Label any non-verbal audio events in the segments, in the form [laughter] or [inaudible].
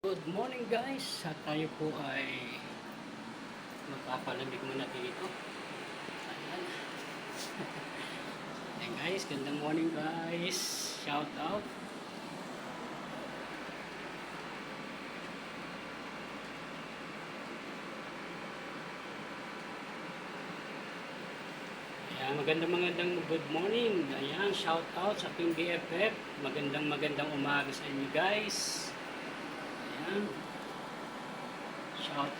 Good morning guys! At tayo po ay magpapalamig muna dito. [laughs] Ayan. Guys, gandang morning guys. Shout out. Ayan, magandang magandang good morning. Ayan, shout out sa ating BFF. Magandang magandang umaga sa inyo guys. Shout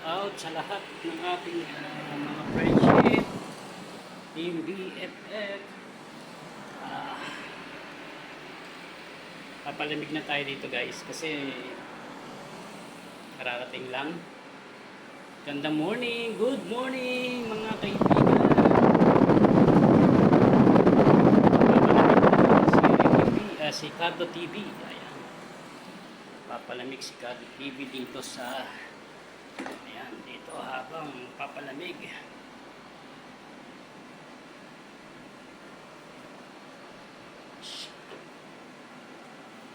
out sa lahat ng ating ah, mga friendship, Team BFF. Ah, papalamig na tayo dito guys kasi kararating lang. Gandang morning, good morning mga kaibigan. Ah, si Cardo TV. Ayan papalamig si Carlo TV dito sa ayan dito habang papalamig.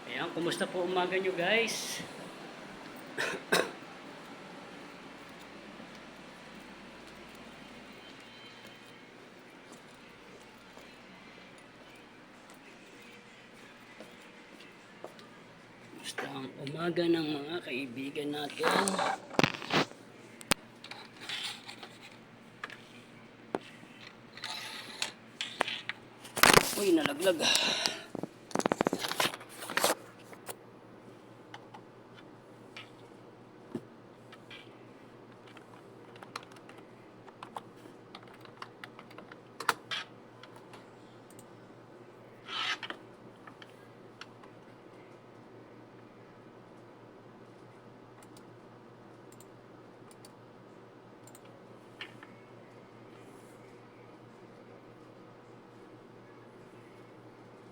Ayan kumusta po umaga nyo guys Ang umaga ng mga kaibigan natin? Uy, nalaglag.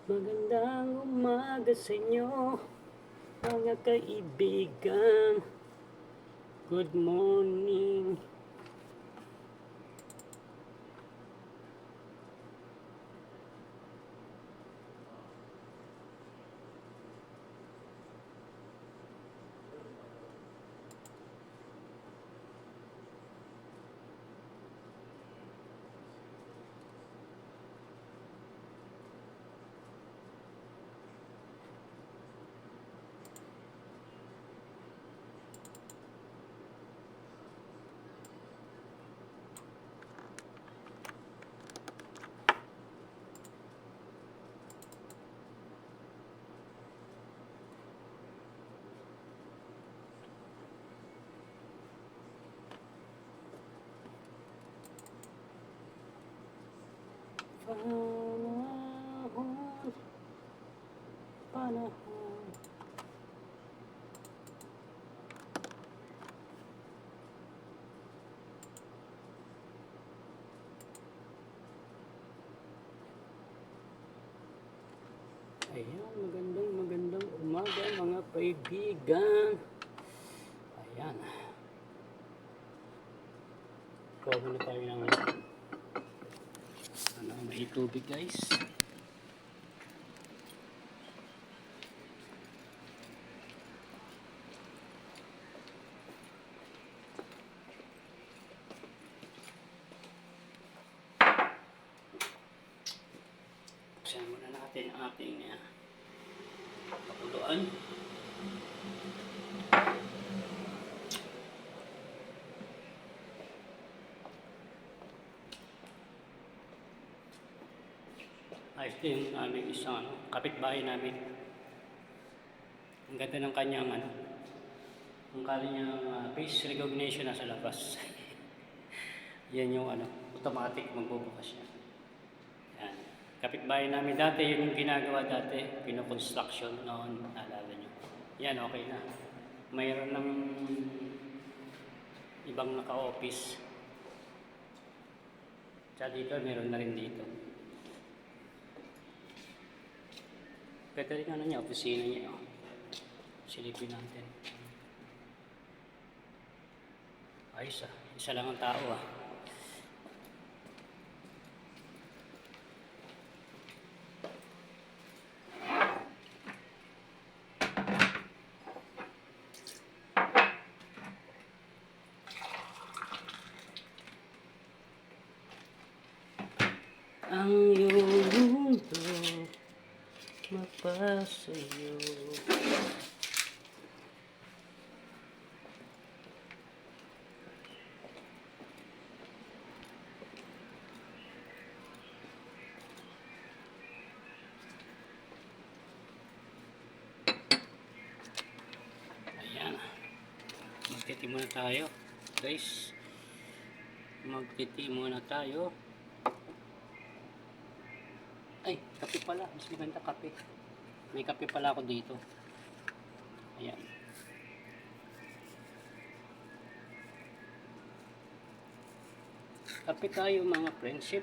Magandang umaga sa inyo, mga kaibigan. Good morning. Panahon, panahon. Ayan, magandang magandang umaga mga kaibigan. Ayan. Kuha muna tayo ng may tubig guys. Buksan muna natin ang ating uh, pakuluan. Ay, ito yung aming isang ano, kapitbahay namin. Ang ganda ng kanyang ano, ang kanyang uh, face recognition nasa labas. [laughs] Yan yung ano, automatic magbubukas siya. Yan. Kapitbahay namin dati, yun yung ginagawa dati, pino-construction noon, naalala nyo. Yan, okay na. Mayroon ng ibang naka-office. Tsaka dito, meron na rin dito. Pwede rin ano niya, opisina niya. Oh. Silipin natin. Ayos ah. Isa lang ang tao ah. ang mapasayo. Ayan. Magtiti muna tayo. Guys. Magtiti muna tayo. Ay, kape pala. Mas maganda kape. May kape pala ako dito. Ayan. Kape tayo mga friendship.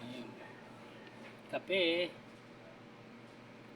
Ayan. Kape.